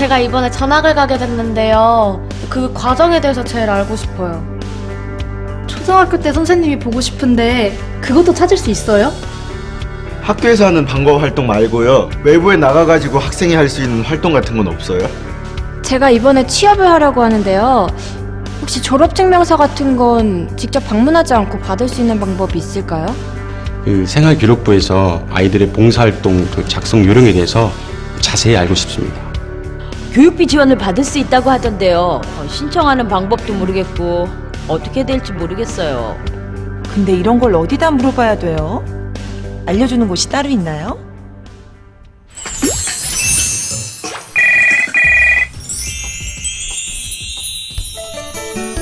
아, 제가 이번에 전학을 가게 됐는데요. 그 과정에 대해서 제일 알고 싶어요. 초등학교 때 선생님이 보고 싶은데 그것도 찾을 수 있어요? 학교에서 하는 방과 활동 말고요. 외부에 나가가지고 학생이 할 수 있는 활동 같은 건 없어요? 제가 이번에 취업을 하려고 하는데요. 혹시 졸업증명서 같은 건 직접 방문하지 않고 받을 수 있는 방법이 있을까요? 그 생활기록부에서 아이들의 봉사활동 그 작성 요령에 대해서 자세히 알고 싶습니다. 교육비 지원을 받을 수 있다고 하던데요. 어, 신청하는 방법도 모르겠고 어떻게 될지 모르겠어요. 근데 이런 걸 어디다 물어봐야 돼요? 알려주는 곳이 따로 있나요?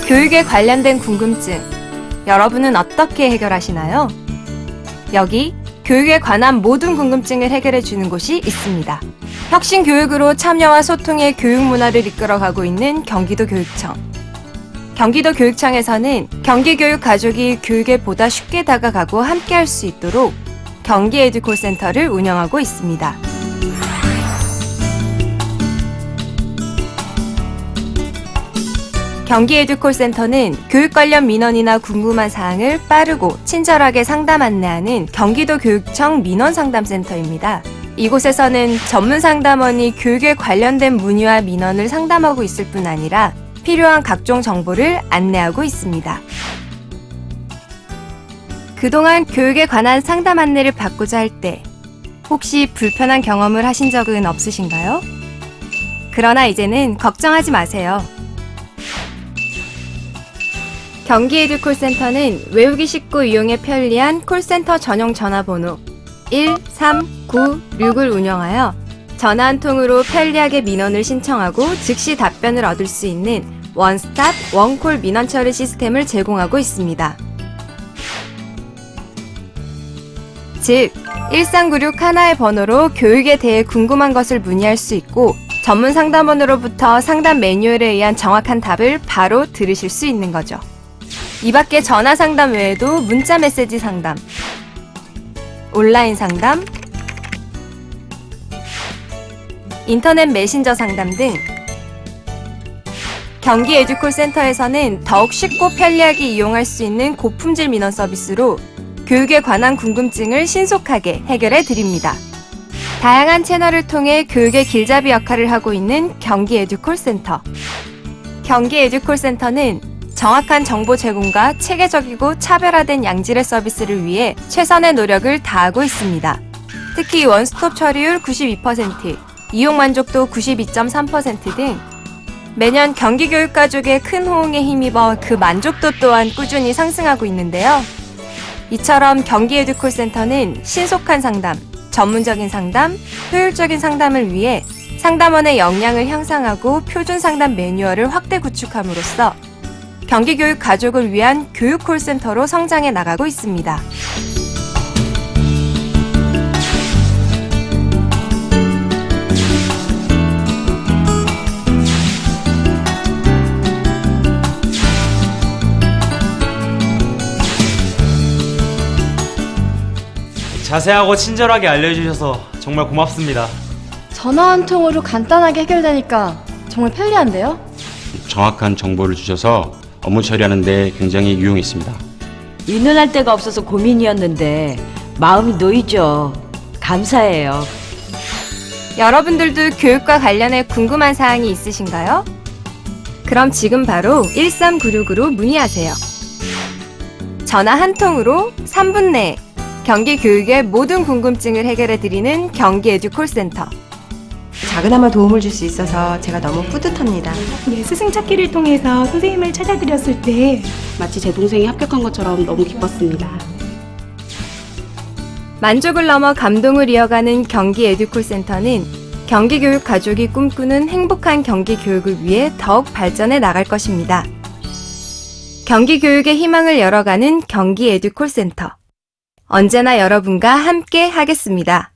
교육에 관련된 궁금증, 여러분은 어떻게 해결하시나요? 여기 교육에 관한 모든 궁금증을 해결해 주는 곳이 있습니다. 혁신 교육으로 참여와 소통의 교육 문화를 이끌어가고 있는 경기도 교육청. 경기도 교육청에서는 경기 교육 가족이 교육에 보다 쉽게 다가가고 함께 할 수 있도록 경기 에듀콜 센터를 운영하고 있습니다. 경기 에듀콜 센터는 교육 관련 민원이나 궁금한 사항을 빠르고 친절하게 상담 안내하는 경기도 교육청 민원 상담 센터입니다. 이곳에서는 전문 상담원이 교육에 관련된 문의와 민원을 상담하고 있을 뿐 아니라 필요한 각종 정보를 안내하고 있습니다. 그동안 교육에 관한 상담 안내를 받고자 할 때 혹시 불편한 경험을 하신 적은 없으신가요? 그러나 이제는 걱정하지 마세요. 경기 에듀 콜 센터는 외우기 쉽고 이용에 편리한 콜센터 전용 전화번호 1396을 운영하여 전화 한 통으로 편리하게 민원을 신청하고 즉시 답변을 얻을 수 있는 원스톱 원콜 민원 처리 시스템을 제공하고 있습니다. 즉, 1396 하나의 번호로 교육에 대해 궁금한 것을 문의할 수 있고 전문 상담원으로부터 상담 매뉴얼에 의한 정확한 답을 바로 들으실 수 있는 거죠. 이 밖에 전화 상담 외에도 문자 메시지 상담, 온라인 상담, 인터넷 메신저 상담 등 경기 에듀콜 센터에서는 더욱 쉽고 편리하게 이용할 수 있는 고품질 민원 서비스로 교육에 관한 궁금증을 신속하게 해결해 드립니다. 다양한 채널을 통해 교육의 길잡이 역할을 하고 있는 경기 에듀콜 센터. 경기 에듀콜 센터는 정확한 정보 제공과 체계적이고 차별화된 양질의 서비스를 위해 최선의 노력을 다하고 있습니다. 특히 원스톱 처리율 92%, 이용 만족도 92.3%등 매년 경기 교육 가족의 큰 호응에 힘입어 그 만족도 또한 꾸준히 상승하고 있는데요. 이처럼 경기 에듀콜 센터는 신속한 상담, 전문적인 상담, 효율적인 상담을 위해 상담원의 역량을 향상하고 표준 상담 매뉴얼을 확대 구축함으로써 경기교육 가족을 위한 교육 콜센터로 성장해 나가고 있습니다. 자세하고 친절하게 알려주셔서 정말 고맙습니다. 전화 한 통으로 간단하게 해결되니까 정말 편리한데요? 정확한 정보를 주셔서 업무 처리하는데 굉장히 유용했습니다. 의논할 데가 없어서 고민이었는데 마음이 놓이죠. 감사해요. 여러분들도 교육과 관련해 궁금한 사항이 있으신가요? 그럼 지금 바로 1396으로 문의하세요. 전화 한 통으로 3분 내에 경기 교육의 모든 궁금증을 해결해 드리는 경기 에듀 콜 센터. 작은아마 도움을 줄 수 있어서 제가 너무 뿌듯합니다. 네, 스승 찾기를 통해서 선생님을 찾아드렸을 때 마치 제 동생이 합격한 것처럼 너무 기뻤습니다. 만족을 넘어 감동을 이어가는 경기 에듀콜 센터는 경기 교육 가족이 꿈꾸는 행복한 경기 교육을 위해 더욱 발전해 나갈 것입니다. 경기 교육의 희망을 열어가는 경기 에듀콜 센터. 언제나 여러분과 함께 하겠습니다.